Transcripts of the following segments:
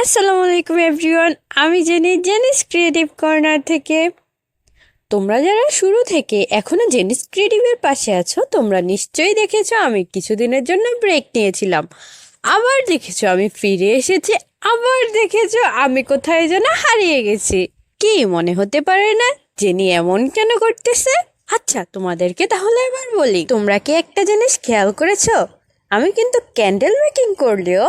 আসসালামু আলাইকুম এভরিওয়ান আমি জেনি, জেনিস ক্রিয়েটিভ কর্নার থেকে। তোমরা যারা শুরু থেকে এখনও জেনিস ক্রিয়েটিভের পাশে আছো, তোমরা নিশ্চয়ই দেখেছ আমি কিছুদিনের জন্য ব্রেক নিয়েছিলাম। আবার দেখেছ আমি ফিরে এসেছি, আবার দেখেছ আমি কোথায় যেন হারিয়ে গেছি। কি মনে হতে পারে না, জেনি এমন কেন করতেছে? আচ্ছা তোমাদেরকে তাহলে এবার বলি, তোমরা কি একটা জিনিস খেয়াল করেছ? আমি কিন্তু ক্যান্ডেল মেকিং করলেও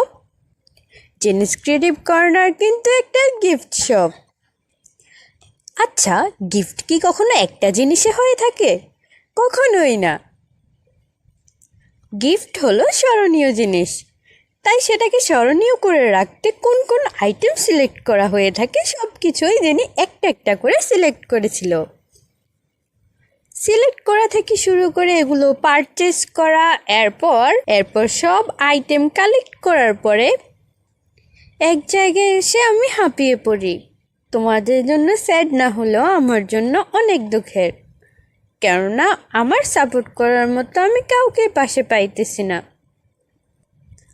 জেনিস ক্রিয়েটিভ কর্নার কিন্তু একটা গিফট শপ আচ্ছা গিফট কি কখনো একটা জিনিসে হয়ে থাকে? কখনোই না। গিফট হলো স্মরণীয় জিনিস। তাই সেটাকে স্মরণীয় করে রাখতে কোন কোন আইটেম সিলেক্ট করা হয়ে থাকে সব কিছুই জেনি একটা একটা করে সিলেক্ট করেছিল। সিলেক্ট করা থেকে শুরু করে এগুলো পারচেস করা, এরপর এরপর সব আইটেম কালেক্ট করার পরে এক জায়গায় এসে আমি হাঁপিয়ে পড়ি। তোমাদের জন্য স্যাড না হলেও আমার জন্য অনেক দুঃখের। কেননা, আমার সাপোর্ট করার মতো আমি কাউকে পাশে পাইতেছি না।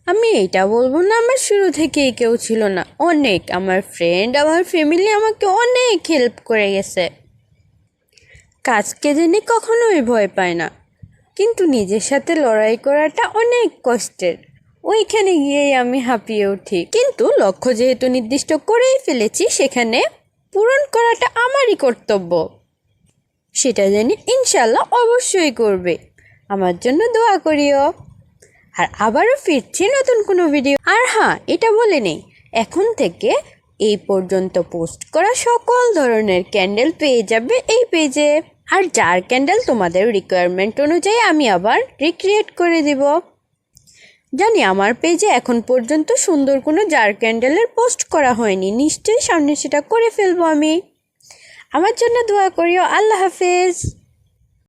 আমি এটা বলব না, আমার শুরু থেকেই কেউ ছিল না। অনেক, আমার ফ্রেন্ড আমার ফ্যামিলি আমাকে অনেক হেল্প করে গেছে। কাজকে জেনে কখনোই ভয় পায় না। কিন্তু নিজের সাথে লড়াই করাটা অনেক কষ্টের। ওইখানে গিয়েই আমি হাঁপিয়ে উঠি। কিন্তু লক্ষ্য যেহেতু নির্দিষ্ট করেই ফেলেছি, সেখানে পূরণ করাটা আমারই কর্তব্য। সেটা জানি ইনশাল্লাহ অবশ্যই করবে। আমার জন্য দোয়া করিও। আর আবারও ফিরছি নতুন কোনো ভিডিও আর হ্যাঁ এটা বলে নেই, এখন থেকে এই পর্যন্ত পোস্ট করা সকল ধরনের ক্যান্ডেল পেয়ে যাবে এই পেজে আর যার ক্যান্ডেল তোমাদের রিকোয়ারমেন্ট অনুযায়ী আমি আবার রিক্রিয়েট করে দিব। জানি আমার পেজে এখন পর্যন্ত সুন্দর কোনো জার ক্যান্ডেলের পোস্ট করা হয়নি। নিশ্চয়ই সামনে সেটা করে ফেলব আমি। আমার জন্য দোয়া করিও। আল্লাহ হাফেজ।